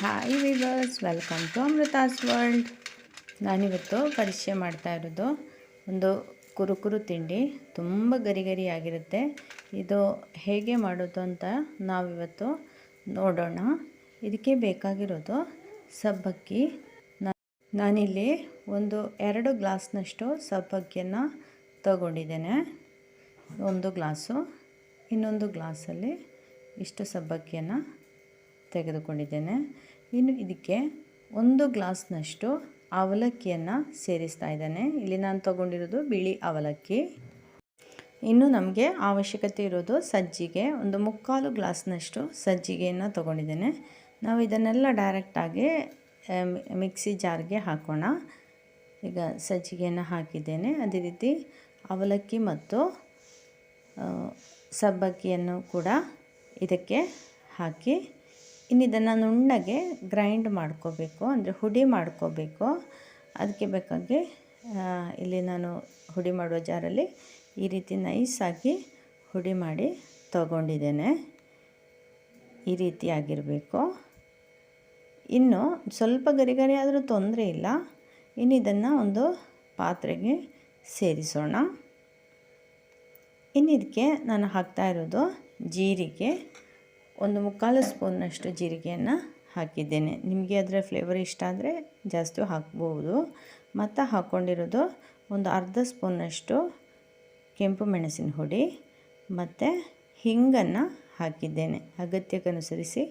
Hi viewers welcome to Amrutha's world ನಾನಿವತ್ತು ಪರಿಚಯ ಮಾಡ್ತಾ ಇರೋದು ಒಂದು ಕುರುಕುರು ತಿಂಡಿ, ತುಂಬ ಗರಿ ಗರಿ ಆಗಿರುತ್ತೆ ಇದು ಹೇಗೆ ಮಾಡೋದು ಅಂತ ನಾವಿವತ್ತು ನೋಡೋಣ. ಇದಕ್ಕೆ ಬೇಕಾಗಿರೋದು ಸಬ್ಬಕ್ಕಿ. ನಾನಿಲ್ಲಿ ಒಂದು ಎರಡು ಗ್ಲಾಸ್ನಷ್ಟು ಸಬ್ಬಕ್ಕಿಯನ್ನು ತಗೊಂಡಿದ್ದೇನೆ. ಒಂದು ಗ್ಲಾಸು, ಇನ್ನೊಂದು ಗ್ಲಾಸಲ್ಲಿ ಇಷ್ಟು ಸಬ್ಬಕ್ಕಿಯನ್ನು ತೆಗೆದುಕೊಂಡಿದ್ದೇನೆ. ಇನ್ನು ಇದಕ್ಕೆ ಒಂದು ಗ್ಲಾಸ್ನಷ್ಟು ಅವಲಕ್ಕಿಯನ್ನು ಸೇರಿಸ್ತಾ ಇದ್ದೇನೆ. ಇಲ್ಲಿ ನಾನು ತಗೊಂಡಿರೋದು ಬಿಳಿ ಅವಲಕ್ಕಿ. ಇನ್ನು ನಮಗೆ ಅವಶ್ಯಕತೆ ಇರೋದು ಸಜ್ಜಿಗೆ. ಒಂದು ಮುಕ್ಕಾಲು ಗ್ಲಾಸ್ನಷ್ಟು ಸಜ್ಜಿಗೆಯನ್ನು ತೊಗೊಂಡಿದ್ದೇನೆ. ನಾವು ಇದನ್ನೆಲ್ಲ ಡೈರೆಕ್ಟಾಗಿ ಮಿಕ್ಸಿ ಜಾರ್ಗೆ ಹಾಕೋಣ. ಈಗ ಸಜ್ಜಿಗೆಯನ್ನು ಹಾಕಿದ್ದೇನೆ. ಅದೇ ರೀತಿ ಅವಲಕ್ಕಿ ಮತ್ತು ಸಬ್ಬಕ್ಕಿಯನ್ನು ಕೂಡ ಇದಕ್ಕೆ ಹಾಕಿ ಇನ್ನು ಇದನ್ನು ನುಣ್ಣಗೆ ಗ್ರೈಂಡ್ ಮಾಡ್ಕೋಬೇಕು, ಅಂದರೆ ಹುಡಿ ಮಾಡ್ಕೋಬೇಕು. ಅದಕ್ಕೆ ಬೇಕಾಗಿ ಇಲ್ಲಿ ನಾನು ಹುಡಿ ಮಾಡುವ ಜಾರಲ್ಲಿ ಈ ರೀತಿ ನೈಸಾಗಿ ಹುಡಿ ಮಾಡಿ ತಗೊಂಡಿದ್ದೇನೆ. ಈ ರೀತಿಯಾಗಿರಬೇಕು ಇನ್ನು ಸ್ವಲ್ಪ ಗರಿಗರಿ ಗರಿ ಆದರೂ ತೊಂದರೆ ಇಲ್ಲ. ಇನ್ನು ಇದನ್ನು ಒಂದು ಪಾತ್ರೆಗೆ ಸೇರಿಸೋಣ. ಇನ್ನಿದಕ್ಕೆ ನಾನು ಹಾಕ್ತಾ ಇರೋದು ಜೀರಿಗೆ. ಒಂದು ಮುಕ್ಕಾಲು ಸ್ಪೂನ್ನಷ್ಟು ಜೀರಿಗೆಯನ್ನು ಹಾಕಿದ್ದೇನೆ. ನಿಮಗೆ ಅದರ ಫ್ಲೇವರ್ ಇಷ್ಟ ಆದರೆ ಜಾಸ್ತಿ ಹಾಕ್ಬೋದು. ಮತ್ತು ಹಾಕ್ಕೊಂಡಿರೋದು ಒಂದು ಅರ್ಧ ಸ್ಪೂನ್ನಷ್ಟು ಕೆಂಪು ಮೆಣಸಿನ ಹುಡಿ ಮತ್ತು ಹಿಂಗನ್ನು ಹಾಕಿದ್ದೇನೆ. ಅಗತ್ಯಕ್ಕನುಸರಿಸಿ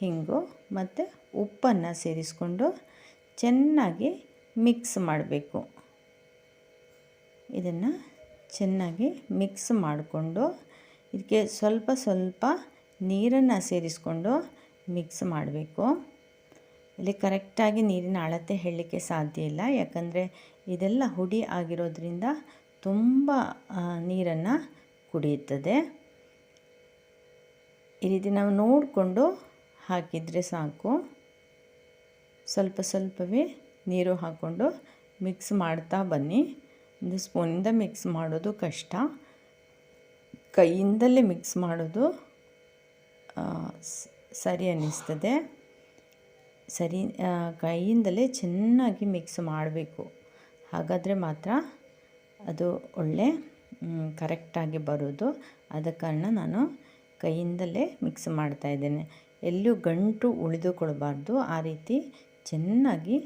ಹಿಂಗು ಮತ್ತು ಉಪ್ಪನ್ನು ಸೇರಿಸ್ಕೊಂಡು ಚೆನ್ನಾಗಿ ಮಿಕ್ಸ್ ಮಾಡಬೇಕು. ಇದನ್ನು ಚೆನ್ನಾಗಿ ಮಿಕ್ಸ್ ಮಾಡಿಕೊಂಡು, ಇದಕ್ಕೆ ಸ್ವಲ್ಪ ಸ್ವಲ್ಪ ನೀರನ್ನು ಸೇರಿಸ್ಕೊಂಡು ಮಿಕ್ಸ್ ಮಾಡಬೇಕು. ಇಲ್ಲಿ ಕರೆಕ್ಟಾಗಿ ನೀರಿನ ಅಳತೆ ಹೇಳಲಿಕ್ಕೆ ಸಾಧ್ಯ ಇಲ್ಲ. ಯಾಕಂದರೆ ಇದೆಲ್ಲ ಹುಡಿ ಆಗಿರೋದ್ರಿಂದ ತುಂಬ ನೀರನ್ನು ಕುಡಿಯುತ್ತದೆ. ಈ ರೀತಿ ನಾವು ನೋಡಿಕೊಂಡು ಹಾಕಿದರೆ ಸಾಕು. ಸ್ವಲ್ಪ ಸ್ವಲ್ಪವೇ ನೀರು ಹಾಕ್ಕೊಂಡು ಮಿಕ್ಸ್ ಮಾಡ್ತಾ ಬನ್ನಿ. ಒಂದು ಸ್ಪೂನಿಂದ ಮಿಕ್ಸ್ ಮಾಡೋದು ಕಷ್ಟ. ಕೈಯಿಂದಲೇ ಮಿಕ್ಸ್ ಮಾಡೋದು ಸರಿ ಅನ್ನಿಸ್ತದೆ. ಸರಿ ಕೈಯಿಂದಲೇ ಚೆನ್ನಾಗಿ ಮಿಕ್ಸ್ ಮಾಡಬೇಕು. ಹಾಗಾದರೆ ಮಾತ್ರ ಅದು ಒಳ್ಳೆ ಕರೆಕ್ಟಾಗಿ ಬರೋದು. ಆದ ಕಾರಣ ನಾನು ಕೈಯಿಂದಲೇ ಮಿಕ್ಸ್ ಮಾಡ್ತಾ ಇದ್ದೇನೆ. ಎಲ್ಲೂ ಗಂಟು ಉಳಿದುಕೊಳ್ಬಾರ್ದು. ಆ ರೀತಿ ಚೆನ್ನಾಗಿ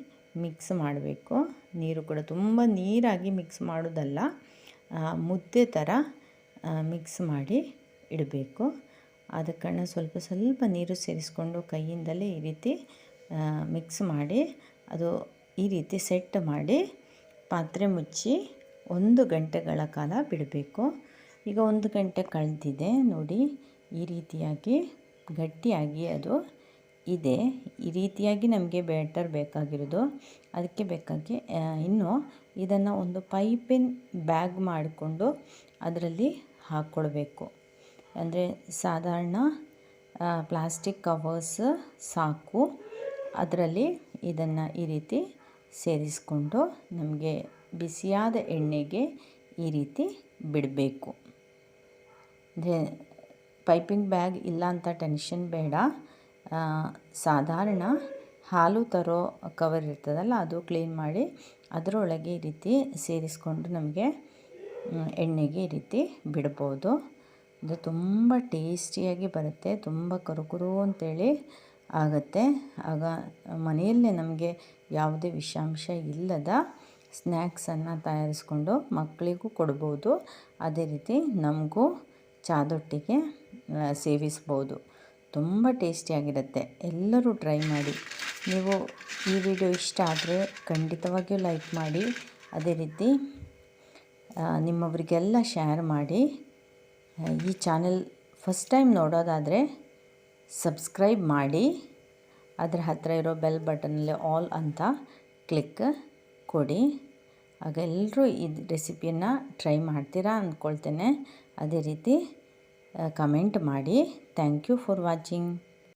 ಮಿಕ್ಸ್ ಮಾಡಬೇಕು. ನೀರು ಕೂಡ ತುಂಬ ನೀರಾಗಿ ಮಿಕ್ಸ್ ಮಾಡೋದಲ್ಲ ಮುದ್ದೆ ಥರ ಮಿಕ್ಸ್ ಮಾಡಿ ಇಡಬೇಕು. ಕಾರಣ ಸ್ವಲ್ಪ ಸ್ವಲ್ಪ ನೀರು ಸೇರಿಸ್ಕೊಂಡು ಕೈಯಿಂದಲೇ ಈ ರೀತಿ ಮಿಕ್ಸ್ ಮಾಡಿ, ಅದು ಈ ರೀತಿ ಸೆಟ್ ಮಾಡಿ ಪಾತ್ರೆ ಮುಚ್ಚಿ ಒಂದು ಗಂಟೆಗಳ ಕಾಲ ಬಿಡಬೇಕು. ಈಗ ಒಂದು ಗಂಟೆ ಕಳೆದಿದೆ, ನೋಡಿ ಈ ರೀತಿಯಾಗಿ ಗಟ್ಟಿಯಾಗಿ ಅದು ಇದೆ. ಈ ರೀತಿಯಾಗಿ ನಮಗೆ ಬ್ಯಾಟರ್ ಬೇಕಾಗಿರೋದು. ಅದಕ್ಕೆ ಬೇಕಾಗಿ ಇನ್ನು ಇದನ್ನು ಒಂದು ಪೈಪಿನ ಬ್ಯಾಗ್ ಮಾಡಿಕೊಂಡು ಅದರಲ್ಲಿ ಹಾಕ್ಕೊಳ್ಬೇಕು ಅಂದರೆ ಸಾಧಾರಣ ಪ್ಲಾಸ್ಟಿಕ್ ಕವರ್ಸ್ ಸಾಕು. ಅದರಲ್ಲಿ ಇದನ್ನು ಈ ರೀತಿ ಸೇರಿಸ್ಕೊಂಡು ನಮಗೆ ಬಿಸಿಯಾದ ಎಣ್ಣೆಗೆ ಈ ರೀತಿ ಬಿಡಬೇಕು. ಅಂದರೆ ಪೈಪಿಂಗ್ ಬ್ಯಾಗ್ ಇಲ್ಲ ಅಂತ ಟೆನ್ಷನ್ ಬೇಡ. ಸಾಧಾರಣ ಹಾಲು ತರೋ ಕವರ್ ಇರ್ತದಲ್ಲ, ಅದು ಕ್ಲೀನ್ ಮಾಡಿ ಅದರೊಳಗೆ ಈ ರೀತಿ ಸೇರಿಸ್ಕೊಂಡು ನಮಗೆ ಎಣ್ಣೆಗೆ ಈ ರೀತಿ ಬಿಡ್ಬೋದು. ಅದು ತುಂಬ ಟೇಸ್ಟಿಯಾಗಿ ಬರುತ್ತೆ, ತುಂಬ ಕರುಕುರು ಅಂತೇಳಿ ಆಗುತ್ತೆ. ಆಗ ಮನೆಯಲ್ಲೇ ನಮಗೆ ಯಾವುದೇ ವಿಷಾಂಶ ಇಲ್ಲದ ಸ್ನ್ಯಾಕ್ಸನ್ನು ತಯಾರಿಸ್ಕೊಂಡು ಮಕ್ಕಳಿಗೂ ಕೊಡ್ಬೋದು. ಅದೇ ರೀತಿ ನಮಗೂ ಚಾದೊಟ್ಟಿಗೆ ಸೇವಿಸ್ಬೋದು. ತುಂಬ ಟೇಸ್ಟಿಯಾಗಿರುತ್ತೆ. ಎಲ್ಲರೂ ಟ್ರೈ ಮಾಡಿ. ನೀವು ಈ ವಿಡಿಯೋ ಇಷ್ಟ ಆದರೆ ಖಂಡಿತವಾಗಿಯೂ ಲೈಕ್ ಮಾಡಿ. ಅದೇ ರೀತಿ ನಿಮ್ಮವರಿಗೆಲ್ಲ ಶೇರ್ ಮಾಡಿ. ಈ ಚಾನೆಲ್ ಫಸ್ಟ್ ಟೈಮ್ ನೋಡೋದಾದರೆ ಸಬ್ಸ್ಕ್ರೈಬ್ ಮಾಡಿ, ಅದರ ಹತ್ತಿರ ಇರೋ ಬೆಲ್ ಬಟನಲ್ಲಿ ಆಲ್ ಅಂತ ಕ್ಲಿಕ್ ಕೊಡಿ. ಆಗ ಎಲ್ಲರೂ ಈ ರೆಸಿಪಿಯನ್ನು ಟ್ರೈ ಮಾಡ್ತೀರಾ ಅಂದ್ಕೊಳ್ತೇನೆ. ಅದೇ ರೀತಿ ಕಮೆಂಟ್ ಮಾಡಿ. Thank you for watching.